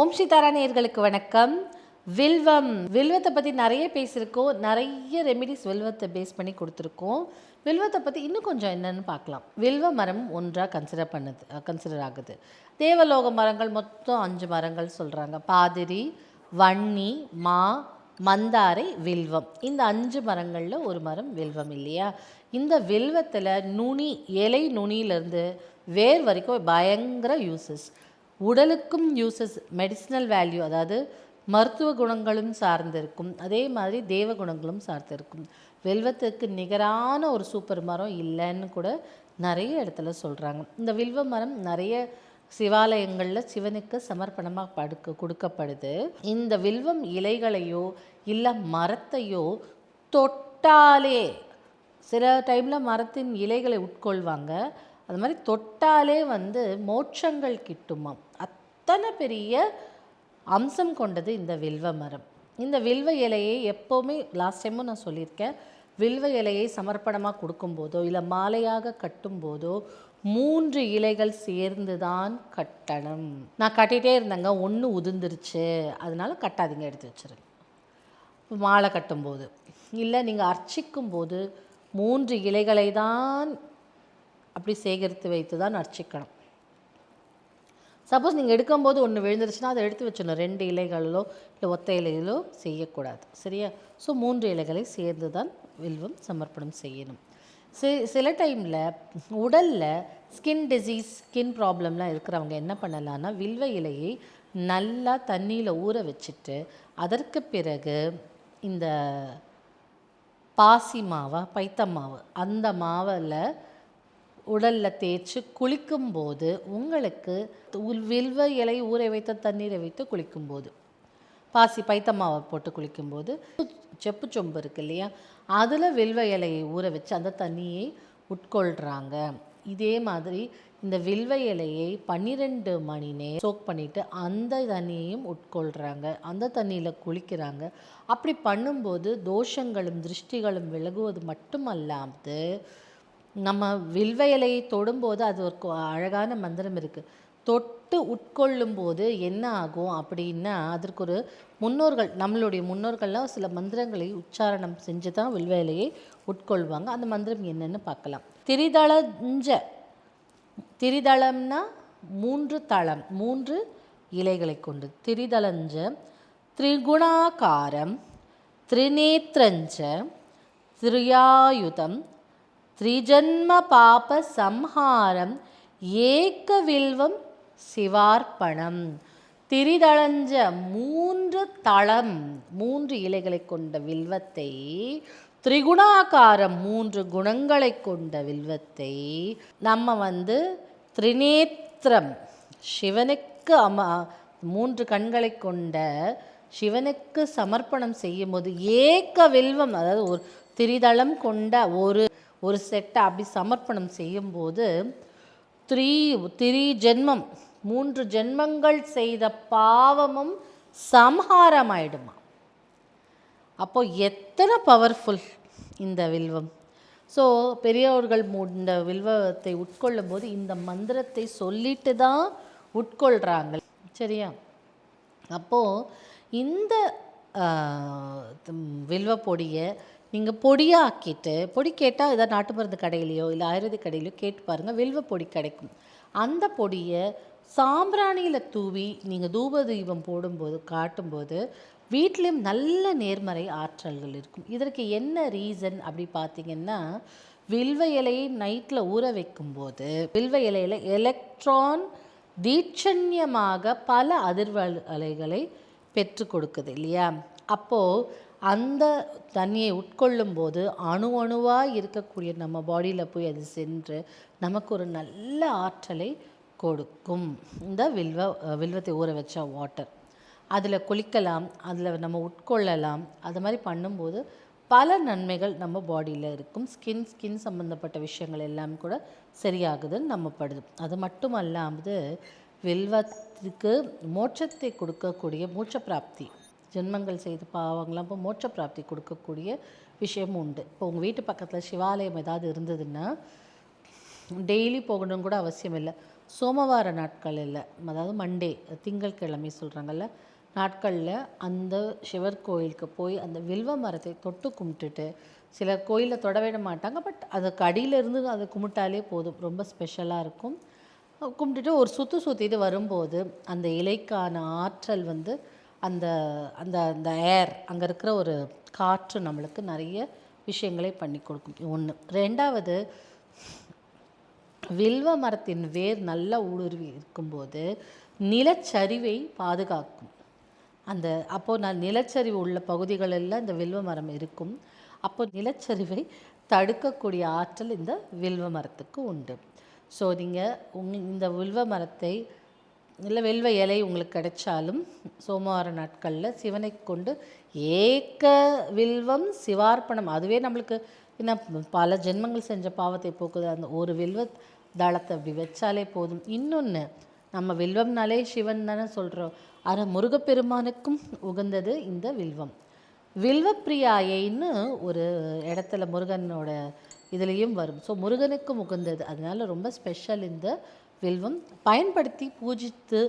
ஓம் ஸ்ரீதாரா வணக்கம். வில்வம் வில்வத்தை பற்றி நிறைய பேசியிருக்கோம். நிறைய ரெமிடிஸ் வில்வத்தை பேஸ் பண்ணி கொடுத்துருக்கோம். வில்வத்தை பற்றி இன்னும் கொஞ்சம் என்னென்னு பார்க்கலாம். வில்வ மரம் ஒன்றாக கன்சிடர் பண்ணுது கன்சிடர் ஆகுது. தேவலோக மரங்கள் மொத்தம் அஞ்சு மரங்கள் சொல்கிறாங்க பாதிரி வன்னி மா மந்தாரை வில்வம். இந்த அஞ்சு மரங்களில் ஒரு மரம் வில்வம் இல்லையா? இந்த வில்வத்தில் நுனி இலை நுனியிலேருந்து வேர் வரைக்கும் பயங்கர யூசஸ் உடலுக்கும் யூசஸ் மெடிசினல் வேல்யூ அதாவது மருத்துவ குணங்களும் சார்ந்திருக்கும். அதே மாதிரி தேவ குணங்களும் சார்ந்திருக்கும். வெல்வத்துக்கு நிகரான ஒரு சூப்பர் மரம் இல்லைன்னு கூட நிறைய இடத்துல சொல்கிறாங்க இந்த வில்வ மரம் நிறைய சிவாலயங்களில் சிவனுக்கு சமர்ப்பணமாக படுக்க கொடுக்கப்படுது. இந்த வில்வம் இலைகளையோ இல்லை மரத்தையோ தொட்டாலே சில டைமில் மரத்தின் இலைகளை உட்கொள்வாங்க. அது மாதிரி தொட்டாலே வந்து மோட்சங்கள் கிட்டுமாம். அத்தனை பெரிய அம்சம் கொண்டது இந்த வில்வ மரம். இந்த வில்வ இலையை எப்போவுமே லாஸ்ட் டைமும் நான் சொல்லியிருக்கேன் வில்வ இலையை சமர்ப்பணமாக கொடுக்கும்போதோ இல்லை மாலையாக கட்டும்போதோ மூன்று இலைகள் சேர்ந்து தான் கட்டணும். நான் கட்டிகிட்டே இருந்தேங்க ஒன்று உதிர்ந்துருச்சு. அதனால கட்டாதீங்க எடுத்து வச்சிருங்க. மாலை கட்டும்போது. இல்லை நீங்கள் அர்ச்சிக்கும் போது மூன்று இலைகளை தான் அப்படி சேகரித்து வைத்து தான் அர்ச்சிக்கணும். சப்போஸ் நீங்கள் எடுக்கும்போது ஒன்று விழுந்துருச்சுன்னா அதை எடுத்து வச்சிடணும். ரெண்டு இலைகளிலோ இல்லை ஒத்த இலைகளோ செய்யக்கூடாது. சரியா? ஸோ மூன்று இலைகளை சேர்ந்து தான் வில்வம் சமர்ப்பணம் செய்யணும். சி சில டைமில் உடலில் ஸ்கின் டிசீஸ் ஸ்கின் ப்ராப்ளம்லாம் இருக்கிறவங்க என்ன பண்ணலான்னா வில்வ இலையை நல்லா தண்ணியில் ஊற வச்சுட்டு அதற்கு பிறகு இந்த பாசி மாவை பைத்த மாவு அந்த மாவில் உடலில் தேய்ச்சி குளிக்கும்போது உங்களுக்கு உள் வில்வ இலை ஊற வைத்த தண்ணீரை வைத்து குளிக்கும்போது பாசி பைத்தமாவை போட்டு குளிக்கும்போது செப்பு சொம்பு இருக்கு இல்லையா? அதில் வில்வ இலையை ஊற வச்சு அந்த தண்ணியை உட்கொள்கிறாங்க இதே மாதிரி இந்த வில்வ இலையை பன்னிரெண்டு மணி நேரம் சோக் பண்ணிவிட்டு அந்த தண்ணியையும் உட்கொள்கிறாங்க அந்த தண்ணியில் குளிக்கிறாங்க. அப்படி பண்ணும்போது தோஷங்களும் திருஷ்டிகளும் விலகுவது மட்டுமல்லாது நம்ம வில்வயலையை தொடும்போது அது ஒரு அழகான மந்திரம் இருக்குது தொட்டு உட்கொள்ளும் போது என்ன ஆகும் அப்படின்னா அதற்கு ஒரு முன்னோர்கள் நம்மளுடைய முன்னோர்கள்லாம் சில மந்திரங்களை உச்சாரணம் செஞ்சு தான் வில்வ இலையை உட்கொள்வாங்க. அந்த மந்திரம் என்னன்னு பார்க்கலாம். திரிதளஞ்ச திரிதளம்னா மூன்று தளம் மூன்று இலைகளை கொண்டு. திரிதளஞ்ச திரிகுணாகாரம் திரிநேத்திரஞ்ச திரியாயுதம் த்ரிஜன்ம பாப சம்ஹாரம் ஏக்க வில்வம் சிவார்ப்பணம். திரிதளஞ்ச மூன்று தளம் மூன்று இலைகளை கொண்ட வில்வத்தை திரிகுணாகாரம் மூன்று குணங்களை கொண்ட வில்வத்தை நம்ம வந்து திரிநேத்திரம் சிவனுக்கு அம மூன்று கண்களை கொண்ட சிவனுக்கு சமர்ப்பணம் செய்யும்போது ஏக வில்வம் அதாவது ஒரு திரிதளம் கொண்ட ஒரு ஒரு செட்டை அப்படி சமர்ப்பணம் செய்யும்போது த்ரீ திரி ஜென்மம் மூன்று ஜென்மங்கள் செய்த பாவமும் சம்ஹாரம் ஆயிடுமா அப்போ எத்தனை பவர்ஃபுல் இந்த வில்வம்? ஸோ பெரியவர்கள் இந்த வில்வத்தை உட்கொள்ளும் போது இந்த மந்திரத்தை சொல்லிட்டு தான் உட்கொள்கிறாங்க சரியா? அப்போது இந்த ம், வில்வ பொடியை நீங்கள் பொடியாக்கிட்டு பொடி கேட்டால் ஏதாவது நாட்டு மருந்து கடையிலையோ இல்லை ஆயுர்வேதிக் கடையிலையோ கேட்டு பாருங்கள் வில்வ பொடி கிடைக்கும். அந்த பொடியை சாம்பிராணியில் தூவி நீங்கள் தூப தீபம் போடும்போது காட்டும்போது வீட்லேயும் நல்ல நேர்மறை ஆற்றல்கள் இருக்கும். இதற்கு என்ன ரீசன் அப்படி பார்த்தீங்கன்னா வில்வ இலையை நைட்டில் ஊற வைக்கும்போது வில்வ இலையில் எலக்ட்ரான் தீட்சண்யமாக பல அதிர்வலைகளை அலைகளை பெற்று கொடுக்குது இல்லையா? அப்போது அந்த தண்ணியை உட்கொள்ளும் போது அணு அணுவாக இருக்கக்கூடிய நம்ம பாடியில் போய் அது சென்று நமக்கு ஒரு நல்ல ஆற்றலை கொடுக்கும். இந்த வில்வ வில்வத்தை ஊற வச்ச வாட்டர் அதில் குளிக்கலாம் அதில் நம்ம உட்கொள்ளலாம். அது மாதிரி பண்ணும்போது பல நன்மைகள் நம்ம பாடியில் இருக்கும். ஸ்கின் ஸ்கின் சம்மந்தப்பட்ட விஷயங்கள் எல்லாம் கூட சரியாகுதுன்னு நம்பப்படுது அது மட்டும் அல்லாமல் வில்வத்துக்கு மோட்சத்தை கொடுக்கக்கூடிய மூச்சப்பிராப்தி பிராப்தி. ஜென்மங்கள் செய்த பாவங்கள்லாம் இப்போ மோட்ச பிராப்தி கொடுக்கக்கூடிய விஷயமும் உண்டு. இப்போ உங்கள் வீட்டு பக்கத்தில் சிவாலயம் ஏதாவது இருந்ததுன்னா டெய்லி போகணும் கூட அவசியம் இல்லை. சோமவார நாட்கள் இல்லை. அதாவது மண்டே திங்கட்கிழமை சொல்கிறாங்கல்ல நாட்களில் அந்த சிவர் கோயிலுக்கு போய் அந்த வில்வ மரத்தை தொட்டு கும்பிட்டுட்டு சில கோயிலில் தொட விட மாட்டாங்க. பட் அதுக்கு அடியிலிருந்து அதை கும்பிட்டாலே போதும். ரொம்ப ஸ்பெஷலாக இருக்கும். கும்பிட்டுட்டு ஒரு சுற்று சுற்றிட்டு வரும்போது அந்த இலைக்கான ஆற்றல் வந்து அந்த அந்த அந்த ஏர் அங்கே இருக்கிற ஒரு காற்று நம்மளுக்கு நிறைய விஷயங்களை பண்ணி கொடுக்கும். ஒன்று ரெண்டாவது வில்வ மரத்தின் வேர் நல்லா ஊடுருவி இருக்கும்போது நிலச்சரிவை பாதுகாக்கும். அந்த அப்போது நான் நிலச்சரிவு உள்ள பகுதிகளெல்லாம் இந்த வில்வ மரம் இருக்கும். அப்போ நிலச்சரிவை தடுக்கக்கூடிய ஆற்றல் இந்த வில்வ மரத்துக்கு உண்டு. ஸோ நீங்கள் உங் இந்த வில்வ மரத்தை இல்லை வெல்வ இலை உங்களுக்கு கிடைச்சாலும் சோமவார நாட்களில் சிவனை கொண்டு ஏக்க வில்வம் சிவார்ப்பணம். அதுவே நம்மளுக்கு என்ன பல ஜென்மங்கள் செஞ்ச பாவத்தை போக்குது. அந்த ஒரு வில்வ தளத்தை அப்படி வச்சாலே போதும். இன்னொன்று நம்ம வில்வம்னாலே சிவன் தானே சொல்கிறோம் ஆனால் முருகப்பெருமானுக்கும் உகந்தது இந்த வில்வம். வில்வப்பிரியாயைன்னு ஒரு இடத்துல முருகனோட இதுலேயும் வரும். ஸோ முருகனுக்கும் உகந்தது. அதனால் ரொம்ப ஸ்பெஷல் இந்த வில்வம். பயன்படுத்தி பூஜித்து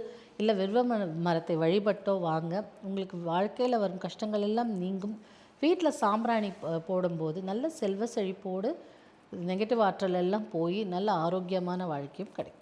இல்லை வில்வ மரத்தை வழிபட்டோ வாங்க உங்களுக்கு வாழ்க்கையில் வரும் கஷ்டங்கள் எல்லாம் நீங்கும். வீட்டில் சாம்பிராணி போடும்போது நல்ல செல்வ செழிப்போடு நெகட்டிவ் ஆற்றல் எல்லாம் போய் நல்ல ஆரோக்கியமான வாழ்க்கையும் கிடைக்கும்.